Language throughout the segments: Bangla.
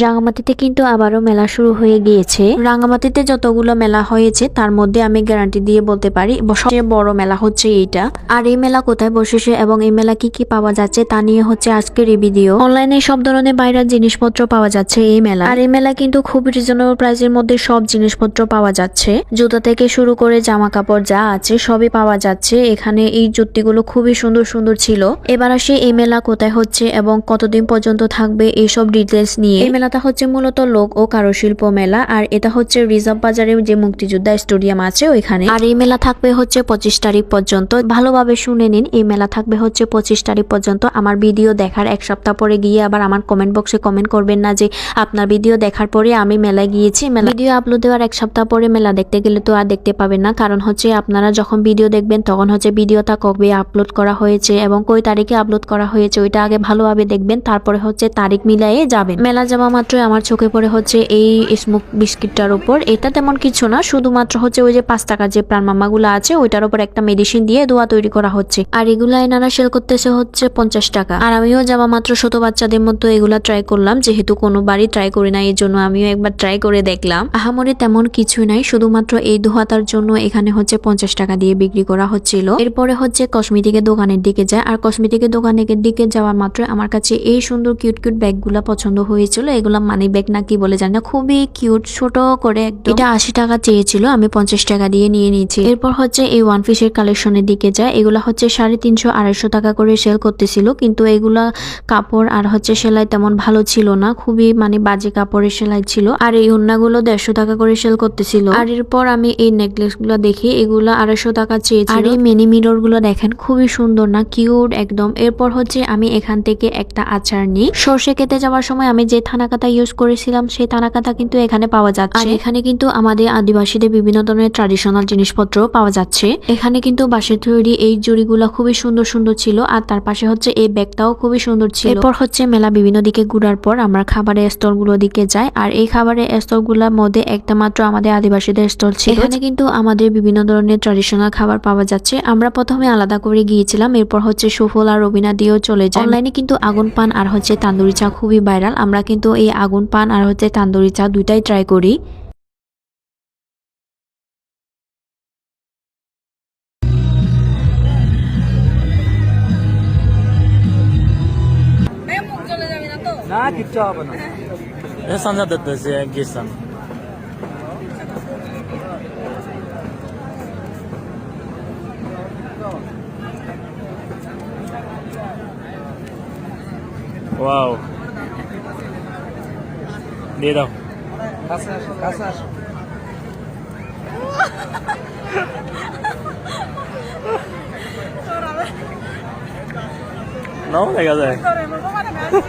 রাঙামাটিতে কিন্তু আবারও মেলা শুরু হয়ে গিয়েছে। রাঙামাটিতে যতগুলো মেলা হয়েছে, তার মধ্যে আমি গ্যারান্টি দিয়ে বলতে পারি সবচেয়ে বড় মেলা হচ্ছে এইটা। আর এই মেলা কোথায় বসেছে এবং এই মেলা কি কি পাওয়া যাচ্ছে, তা নিয়ে হচ্ছে আজকের এই ভিডিও অনলাইনে সব ধরনের বাইরের জিনিসপত্র পাওয়া যাচ্ছে এই মেলা আর এই মেলা কিন্তু খুব রিজনেবল প্রাইসের মধ্যে সব জিনিসপত্র পাওয়া যাচ্ছে। জুতা থেকে শুরু করে জামা কাপড় যা আছে, সবই পাওয়া যাচ্ছে। এখানে এই জুতিগুলো খুবই সুন্দর সুন্দর ছিল। এবার আসি এই মেলা কোথায় হচ্ছে এবং কতদিন পর্যন্ত থাকবে এইসব ডিটেলস নিয়ে। মেলাটা হচ্ছে মূলত লোক ও কারুশিল্প মেলা, আর এটা হচ্ছে রিজার্ভ বাজারে যে মুক্তিযোদ্ধা স্টেডিয়াম আছে ওইখানে। আর এই মেলা থাকবে হচ্ছে পঁচিশ তারিখ পর্যন্ত। ভালোভাবে শুনে নিন, এই মেলা থাকবে হচ্ছে পঁচিশ তারিখ পর্যন্ত। আমার ভিডিও দেখার এক সপ্তাহ পরে গিয়ে আবার আমার কমেন্ট বক্সে কমেন্ট করবেন না যে, আপনার ভিডিও দেখার পরে আমি মেলায় গিয়েছি। মেলা ভিডিও আপলোড দেওয়ার এক সপ্তাহ পরে মেলা দেখতে গেলে তো আর দেখতে পাবেন না। কারণ হচ্ছে আপনারা যখন ভিডিও দেখবেন, তখন হচ্ছে ভিডিওটা কবে আপলোড করা হয়েছে এবং কই তারিখে আপলোড করা হয়েছে, ওইটা আগে ভালোভাবে দেখবেন, তারপরে হচ্ছে তারিখ মিলাইয়ে যাবেন। মেলা যাওয়া মাত্র আমার চোখে পড়ে হচ্ছে এই স্মোক বিস্কিটটার উপর। এটা তেমন কিছু না, শুধুমাত্র হচ্ছে ওই যে পাঁচ টাকার যে প্রাণ মামাগুলো আছে, ওইটার উপর একটা মেডিসিন দিয়ে দোয়া তৈরি করা হচ্ছে। আর এগুলা এনারা সেল করতেছে হচ্ছে পঞ্চাশ টাকা। আর আমিও যাওয়া মাত্র ছোট বাচ্চাদের মতো এগুলা ট্রাই করলাম, যেহেতু কোনো বাড়ি ট্রাই করি না এই জন্য আমিও একবার ট্রাই করে দেখলাম। আহামরি তেমন কিছুই নাই, শুধুমাত্র এই ধোয়াতার জন্য এখানে হচ্ছে পঞ্চাশ টাকা দিয়ে বিক্রি করা হচ্ছিল। এরপরে হচ্ছে কসমেটিকের দোকানের দিকে যায়, আর কসমেটিকের দোকানের দিকে যাওয়ার মাত্র আমার কাছে এই সুন্দর কিউট কিউট ব্যাগগুলা পছন্দ হয়েছিল এগুলা মানি ব্যাগ না কি বলে জানি না, খুবই কিউট ছোট করে এটা আশি টাকা চেয়েছিল, আমি পঞ্চাশ টাকা দিয়ে নিয়ে নিয়েছি। এরপর হচ্ছে এই ওয়ান পিসের কালেকশনের দিকে যায়। এগুলা হচ্ছে সাড়ে তিনশো, আড়াইশো টাকা করে সেল করতেছিল, কিন্তু এগুলা কাপড় আর হচ্ছে সেলাই তেমন ভালো ছিল না, খুবই মানে বাজে কাপড়ের সেলাই ছিল। আর এই ওন্নাগুলো দেড়শো টাকা করে সেল করতেছিল। আর এরপর আমি এই নেকলেসগুলো দেখি, এগুলো আড়াইশো টাকা চেয়েছি আর এই মিনি মিররগুলো দেখেন, খুবই সুন্দর না কিউট একদম। এরপর হচ্ছে আমি এখান থেকে একটা আচার নিই। সর্ষে কেটে যাওয়ার সময় আমি যে থানাকাতা ইউজ করেছিলাম সেই থানাকাতা কিন্তু এখানে পাওয়া যাচ্ছে। আর এখানে কিন্তু আমাদের আদিবাসীদের বিভিন্ন ধরনের ট্রাডিশনাল জিনিসপত্র পাওয়া যাচ্ছে। এখানে কিন্তু বাঁশের তৈরি এই জুড়িগুলো খুবই সুন্দর সুন্দর ছিল আর তার পাশে হচ্ছে এই ব্যাগটাও খুবই সুন্দর ছিল। এরপর হচ্ছে মেলা বিভিন্ন দিকে ঘুরার পর আমরা খাবারের স্টলগুলো দিকে যাই আর এই খাবারের স্টলগুলোর মধ্যে একটা মাত্র আমাদের আদিবাসীদের স্টল ছিল। এখানে কিন্তু আমাদের বিভিন্ন ধরনের ট্রাডিশনাল খাবার পাওয়া যাচ্ছে। আমরা প্রথমে আলাদা করে গিয়েছিলাম এরপর হচ্ছে সুফল আর রবিনা দিয়েও চলে যায় অনলাইনে কিন্তু আগুন পান আর হচ্ছে তান্দুরি চা খুবই ভাইরাল আমরা কিন্তু এই আগুন পান আর হচ্ছে তান্দুরি চা দুইটাই ট্রাই করি। না কিচ্ছু হবে না। এ সঞ্জয় দত্ত যে গেছিলাম ওয়াও। দিয়ে দাও কাছে আসো কাছে আসো নাও দেখা যায়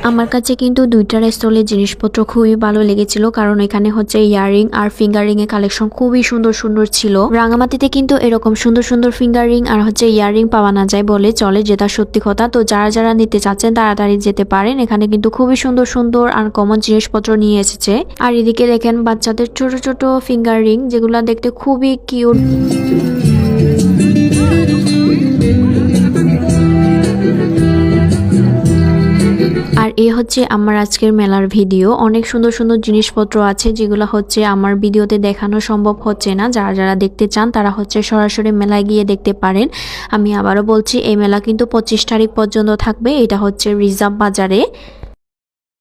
আমার কাছে কিন্তু দুইটার স্টলের জিনিসপত্র খুবই ভালো লেগেছিল, কারণ এখানে হচ্ছে ইয়ারিং আর ফিঙ্গারিং এর কালেকশন খুবই সুন্দর সুন্দর ছিল। রাঙামাটিতে কিন্তু এরকম সুন্দর সুন্দর ফিঙ্গারিং আর হচ্ছে ইয়ারিং পাওয়া না যায় বলে চলে, যেটা সত্যি কথা। তো যারা যারা নিতে চাচ্ছেন, তাড়াতাড়ি যেতে পারেন। এখানে কিন্তু খুবই সুন্দর সুন্দর আর কমন জিনিসপত্র নিয়ে এসেছে। আর এদিকে দেখেন বাচ্চাদের ছোট ছোট ফিঙ্গারিং, যেগুলো দেখতে খুবই কিউট হচ্ছে আমার আজকের মেলার ভিডিও। অনেক সুন্দর সুন্দর জিনিসপত্র আছে যেগুলো হচ্ছে আমার ভিডিওতে দেখানো সম্ভব হচ্ছে না। যারা যারা দেখতে চান তারা হচ্ছে সরাসরি মেলায় গিয়ে দেখতে পারেন। আমি আবারও বলছি, এই মেলা কিন্তু পঁচিশ তারিখ পর্যন্ত থাকবে। এটা হচ্ছে রিজার্ভ বাজারে।